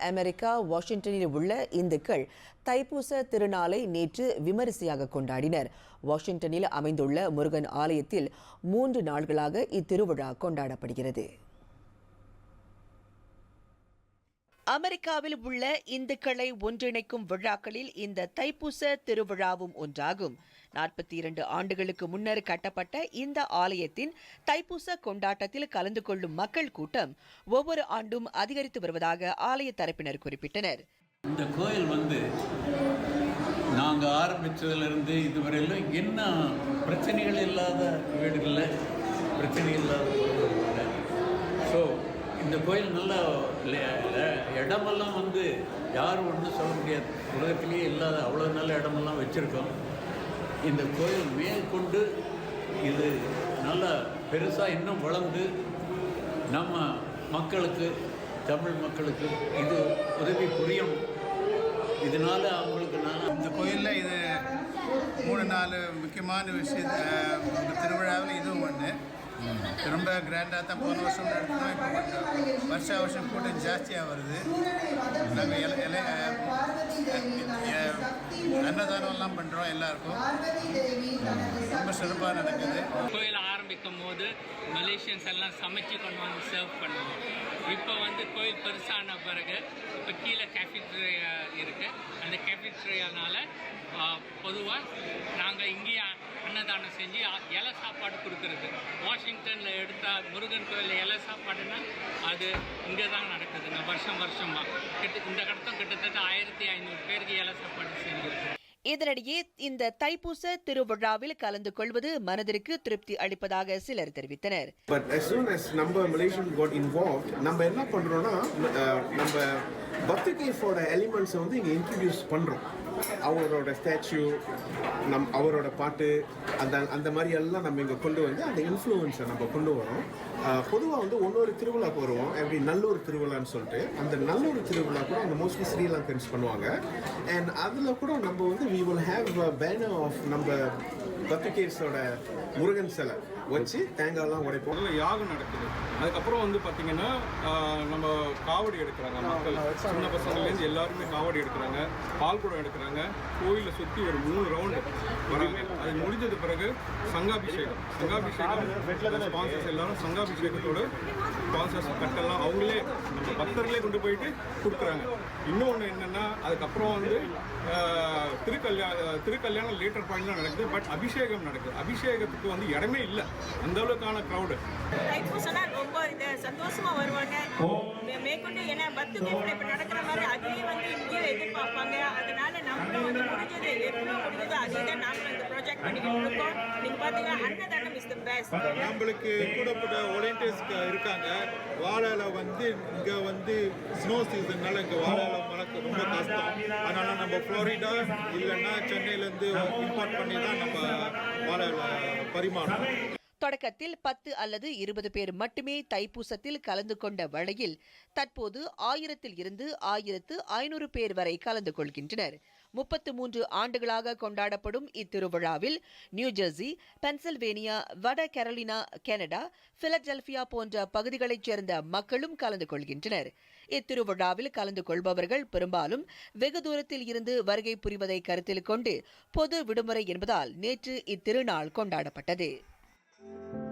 America வாஷிங்டனில் உள்ள இந்துக்கள் தைப்பூச திருநாளை நேற்று விமரிசையாக கொண்டாடினர். வாஷிங்டனில் அமைந்துள்ள முருகன் ஆலயத்தில் மூன்று நாள்களாக இத்திருவிழா கொண்டாடப்படுகிறது. அமெரிக்காவில் உள்ள இந்துக்களை ஒன்றிணைக்கும் விழாக்களில் இந்த தைப்பூச திருவிழாவும் ஒன்றாகும். நாற்பத்தி இரண்டு ஆண்டுகளுக்கு முன்னர் கட்டப்பட்ட இந்த ஆலயத்தின் தைப்பூச கொண்டாட்டத்தில் கலந்து கொள்ளும் மக்கள் கூட்டம் ஒவ்வொரு ஆண்டும் அதிகரித்து வருவதாக ஆலய தரப்பினர் குறிப்பிட்டனர். இந்த கோயில் வந்து நாங்கள் ஆரம்பித்ததுலேருந்து இதுவரையிலும் என்ன பிரச்சனைகள் இல்லாத வீடுகளில் பிரச்சனை இல்லாத ஸோ இந்த கோயில் நல்ல இடமெல்லாம் வந்து யாரும் ஒன்றும் சொல்ல முடியாது. உலகத்திலேயே இல்லாத அவ்வளோ நல்ல இடமெல்லாம் வச்சுருக்கோம். இந்த கோயில் மேற்கொண்டு இது நல்லா பெருசாக இன்னும் வளர்ந்து நம்ம மக்களுக்கு தமிழ் மக்களுக்கு இது உதவி புரியும் இதனால் அவங்களுக்கு நான் இந்த கோயிலில் இது மூணு நாலு முக்கியமான விஷயத்தை திருவிழாவில் இதுவும் ஒன்று ரொம்ப கிராண்டாக தான் போன வருஷம் நடத்தினோம் இப்போ கொஞ்சம் வருஷா வருஷம் கூட்டம் ஜாஸ்தியாக வருது. நாங்கள் இல இலை அன்னதானம்லாம் பண்ணுறோம் எல்லாருக்கும். ரொம்ப சிறப்பாக நடக்குது. கோயில் ஆரம்பிக்கும் போது மலேசியன்ஸ் எல்லாம் சமைச்சு கொண்டு வந்து சர்வ் பண்ணுவோம். இப்போ வந்து கோயில் பெருசான பிறகு இப்போ கீழே கேஃபிட்ரியா இருக்குது அந்த கேஃபிட்ரியானால் பொதுவாக நாங்கள் இங்கே அன்னதானம் செஞ்சு இலை சாப்பாடு கொடுக்குறது. வாஷிங்டனில் எடுத்தால் முருகன் கோயிலில் இலை சாப்பாடுனா அது இங்கே தான் நடக்குதுங்க வருஷம் வருஷமாக கிட்ட இந்த கடத்தம் கிட்டத்தட்ட ஆயிரத்தி ஐநூறு பேருக்கு இலை சாப்பாடு செஞ்சுருக்கோம். இதனிடையே இந்த தைப்பூச திருவிழாவில் கலந்து கொள்வது மனதிற்கு திருப்தி அளிப்பதாக சிலர் தெரிவித்தனர். பட் as soon as நம்ம மலேசியன் got involved நம்ம என்ன பண்ணுறோன்னா நம்ம பத்துகேஃபோட எலிமெண்ட்ஸை வந்து இங்கே இன்ட்ரடியூஸ் பண்ணுறோம் அவரோட ஸ்டாச்சு நம் அவரோட பாட்டு அந்த அந்த மாதிரி எல்லாம் நம்ம இங்கே கொண்டு வந்து அந்த இன்ஃப்ளூயன்ஸை நம்ம கொண்டு வரோம். பொதுவாக வந்து ஒன்னொரு திருவிழாக்கு வருவோம் எப்படி? நல்லூர் திருவிழான்னு சொல்லிட்டு. அந்த நல்லூர் திருவிழா கூட அந்த மோஸ்ட்லி ஸ்ரீலங்கன்ஸ் பண்ணுவாங்க. அண்ட் அதில் கூட நம்ம வந்து we will have banner of நம்ம பத்துகேஸோட முருகன் சிலை. வச்சு தேங்காய்லாம் உடைப்போம். யாகம் நடக்குது. அதுக்கப்புறம் வந்து பார்த்தீங்கன்னா நம்ம காவடி எடுக்கிறாங்க மக்கள். சின்ன பசங்கள்லேருந்து எல்லாருமே காவடி எடுக்கிறாங்க. பால் குடம் எடுக்கிறாங்க. கோயிலை சுற்றி ஒரு மூணு ரவுண்டு வராங்க. அது முடிஞ்சது பிறகு சங்காபிஷேகம். சங்காபிஷேகம். ஸ்பான்சர்ஸ் எல்லாரும் சங்காபிஷேகத்தோட ஸ்பான்சர்ஸ் கட்டெல்லாம் அவங்களே நம்ம பக்தர்களே கொண்டு போயிட்டு கொடுக்குறாங்க. இன்னொன்று என்னென்னா அதுக்கப்புறம் வந்து திருக்கல்யாண திருக்கல்யாணம் லேட்டர் பாயிண்ட்லாம் நடக்குது. பட் அபிஷேகம் நடக்குது. அபிஷேகத்துக்கு வந்து இடமே இல்லை. அந்த அளவுக்கான க்ரௌடு தைப்பூசம்னா ரொம்ப இது சந்தோஷமா வருவாங்க. மேற்கொண்டு ஏன்னா பத்து இப்போ நடக்கிற மாதிரி அதையே வந்து இங்கேயும் எதிர்பார்ப்பாங்க. அதனால நம்மளும் வந்து முடிஞ்சது எவ்வளோ முடிஞ்சதோ அதே தான் நாங்களும் இந்த ப்ராஜெக்ட் பண்ணிக்கிட்டு இருக்கோம் நீங்கள் பார்த்தீங்கன்னா அன்னதானம் இஸ் த பெஸ்ட் நம்மளுக்கு கூடப்பட்ட வாலண்டியர்ஸ் இருக்காங்க. வாழையில வந்து இங்கே வந்து ஸ்னோ சீசன்னால இங்கே வாழையில மழக்க ரொம்ப கஷ்டம். அதனால நம்ம ஃப்ளோரிடா இல்லைன்னா சென்னையிலேருந்து இம்போர்ட் பண்ணி தான் நம்ம வாழையில பரிமாறணும். தொடக்கத்தில் பத்து அல்லது இருபது பேர் மட்டுமே தைப்பூசத்தில் கலந்து கொண்ட வேளையில் தற்போது ஆயிரத்தில் இருந்து ஆயிரத்து ஐநூறு பேர் வரை கலந்து கொள்கின்றனர். முப்பத்து மூன்று ஆண்டுகளாக கொண்டாடப்படும் இத்திருவிழாவில் நியூஜெர்சி பென்சில்வேனியா வட கரோலினா கனடா பிலடெல்பியா போன்ற பகுதிகளைச் சேர்ந்த மக்களும் கலந்து கொள்கின்றனர். இத்திருவிழாவில் கலந்து கொள்பவர்கள் பெரும்பாலும் வெகு தூரத்தில் இருந்து வருகை புரிவதை கருத்தில் கொண்டு பொது விடுமுறை என்பதால் நேற்று இத்திருநாள் கொண்டாடப்பட்டது. Thank you.